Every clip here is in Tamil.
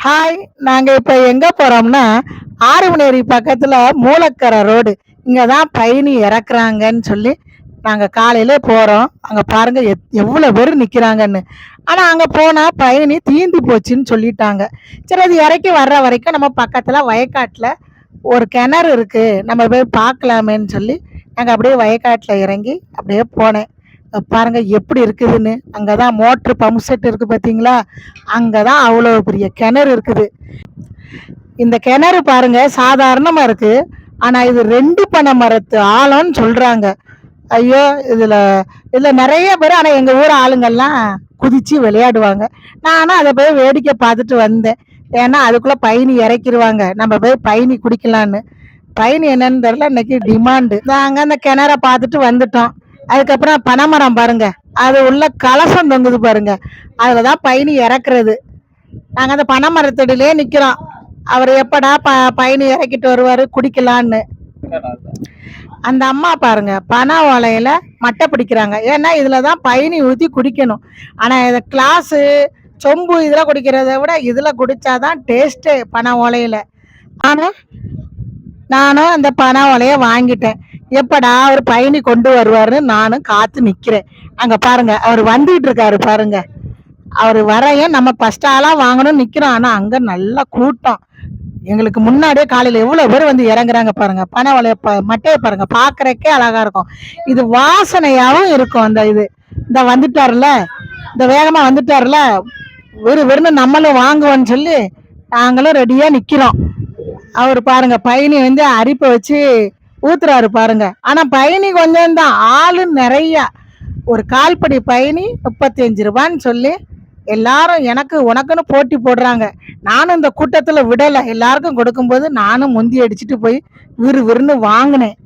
ஹாய் நாங்கள் இப்போ எங்கே போகிறோம்னா ஆறுமணேரி பக்கத்தில் மூலக்கரை ரோடு இங்கே தான் பயணி இறக்குறாங்கன்னு சொல்லி நாங்கள் காலையிலே போகிறோம் அங்கே பாருங்கள் எத் எவ்வளோ பேர் நிற்கிறாங்கன்னு ஆனால் அங்கே போனால் பயணி தீந்து போச்சுன்னு சொல்லிட்டாங்க. சரி அது இறக்கி வர்ற வரைக்கும் நம்ம பக்கத்தில் வயக்காட்டில் ஒரு கிணறு இருக்குது நம்ம போய் பார்க்கலாமேன்னு சொல்லி நாங்கள் அப்படியே வயக்காட்டில் இறங்கி அப்படியே போனேன். பாருங்கள் பாருங்க எப்படி இருக்குதுன்னு. அங்கே தான் மோட்ரு பம்ப் செட் இருக்குது பார்த்தீங்களா அங்கே தான் அவ்வளோ பெரிய கிணறு இருக்குது. இந்த கிணறு பாருங்க சாதாரணமாக இருக்குது ஆனால் இது ரெண்டு பனை மரத்து ஆழம்னு சொல்கிறாங்க ஐயோ இதில் இதில் நிறைய பேர் ஆனால் எங்கள் ஊர் ஆளுங்கள்லாம் குதித்து விளையாடுவாங்க. நானும் அதை போய் வேடிக்கை பார்த்துட்டு வந்தேன். ஏன்னா அதுக்குள்ளே பயணி இறக்கிடுவாங்க நம்ம போய் பயணி குடிக்கலான்னு பயணி என்னன்னு தெரில இன்னைக்கு டிமாண்டு நாங்கள் அந்த கிணற பார்த்துட்டு வந்துட்டோம். அதுக்கப்புறம் பனைமரம் பாருங்க. அது உள்ள கலசம் தொங்குது பாருங்க. அதில் தான் பயணி இறக்குறது. நாங்கள் அந்த பனைமரத்தடியிலே நிற்கிறோம் அவர் எப்படா ப பயணி இறக்கிட்டு வருவார் குடிக்கலான்னு. அந்த அம்மா பாருங்க பனை ஓலையில் மட்டை பிடிக்கிறாங்க. ஏன்னா இதில் தான் பயணி ஊற்றி குடிக்கணும். ஆனால் இதை கிளாஸு சொம்பு இதில் குடிக்கிறத விட இதில் குடித்தாதான் டேஸ்ட்டு பனை ஓலையில். ஆனால் நானும் அந்த பனை ஓலையை வாங்கிட்டேன். எப்படா அவர் பயணி கொண்டு வருவாருன்னு நானும் காத்து நிக்கிறேன். அங்க பாருங்க அவர் வந்துகிட்டு இருக்காரு பாருங்க. அவர் வரையும் நம்ம ஃபர்ஸ்ட் ஆளா வாங்கணும்னு நிக்கிறோம். ஆனா அங்க நல்லா கூட்டம். எங்களுக்கு முன்னாடியே காலையில எவ்வளவு பேர் வந்து இறங்குறாங்க பாருங்க. பனை ஓலைய ப- மட்டையை பாருங்க. பாக்குறக்கே அழகா இருக்கும். இது வாசனையாவும் இருக்கும் அந்த இது. இந்த வந்துட்டாருல இந்த வேகமா வந்துட்டாருல வெறு வெறும் நம்மளும் வாங்குவோன்னு சொல்லி நாங்களும் ரெடியா நிக்கிறோம். அவர் பாருங்க பயணி வந்து அரிப்பை வச்சு ஊத்துறாரு பாருங்க. ஆனா பயணி கொஞ்சம் தான் ஆளு நிறைய. ஒரு கால்படி பயணி முப்பத்தி அஞ்சு ரூபான்னு சொல்லி எல்லாரும் எனக்கு உனக்குன்னு போட்டி போடுறாங்க. நானும் இந்த கூட்டத்துல விடலை. எல்லாருக்கும் கொடுக்கும்போது நானும் முந்தி அடிச்சுட்டு போய் விறு விறுன்னு வாங்கினேன்.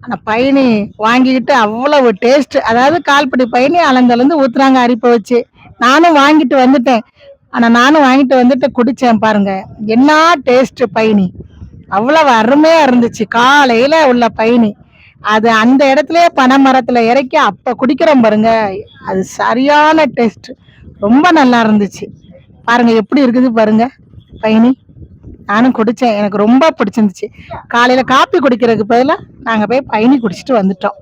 ஆனா பயணி வாங்கிக்கிட்டு அவ்வளவு டேஸ்ட் அதாவது கால்படி பயணி அலந்தலந்து ஊத்துறாங்க அரிப்பை வச்சு. நானும் வாங்கிட்டு வந்துட்டேன். ஆனா நானும் வாங்கிட்டு வந்துட்டு குடிச்சேன் பாருங்க. என்ன டேஸ்ட் பயணி? அவ்வளவு அருமையா இருந்துச்சு. காலையில உள்ள பயணி அது அந்த இடத்துலயே பனை மரத்துல இறக்கி அப்ப குடிக்கிறோம் பாருங்க. அது சரியான டேஸ்ட் ரொம்ப நல்லா இருந்துச்சு. பாருங்க எப்படி இருக்குது பாருங்க பயணி நானும் குடிச்சேன். எனக்கு ரொம்ப பிடிச்சிருந்துச்சு. காலையில காப்பி குடிக்கிறதுக்கு பதிலாக நாங்க போய் பயணி குடிச்சிட்டு வந்துட்டோம்.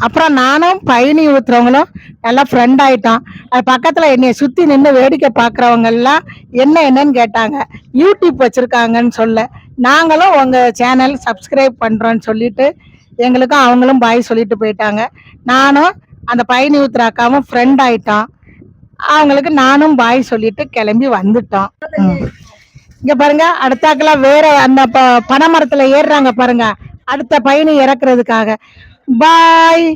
அப்புறம் நானும் பயணி ஊத்துறவங்களும் நல்லா ஃப்ரெண்ட் ஆயிட்டோம். அது பக்கத்தில் என்னைய சுற்றி நின்று வேடிக்கை பார்க்குறவங்கெல்லாம் என்ன என்னன்னு கேட்டாங்க. யூடியூப் வச்சிருக்காங்கன்னு சொல்ல. நாங்களும் உங்கள் சேனல் சப்ஸ்கிரைப் பண்ணுறோன்னு சொல்லிட்டு எங்களுக்கும் அவங்களும் பாய் சொல்லிட்டு போயிட்டாங்க. நானும் அந்த பயணி ஊத்துற அக்காவும் ஃப்ரெண்ட் ஆயிட்டோம். அவங்களுக்கு நானும் பாய் சொல்லிட்டு கிளம்பி வந்துட்டோம். இங்கே இங்க பாருங்க அடுத்தாக்கெல்லாம் வேற அந்த ப- பனைமரத்துல ஏறுறாங்க பாருங்க. அடுத்த பயணி இறக்குறதுக்காக. பாய்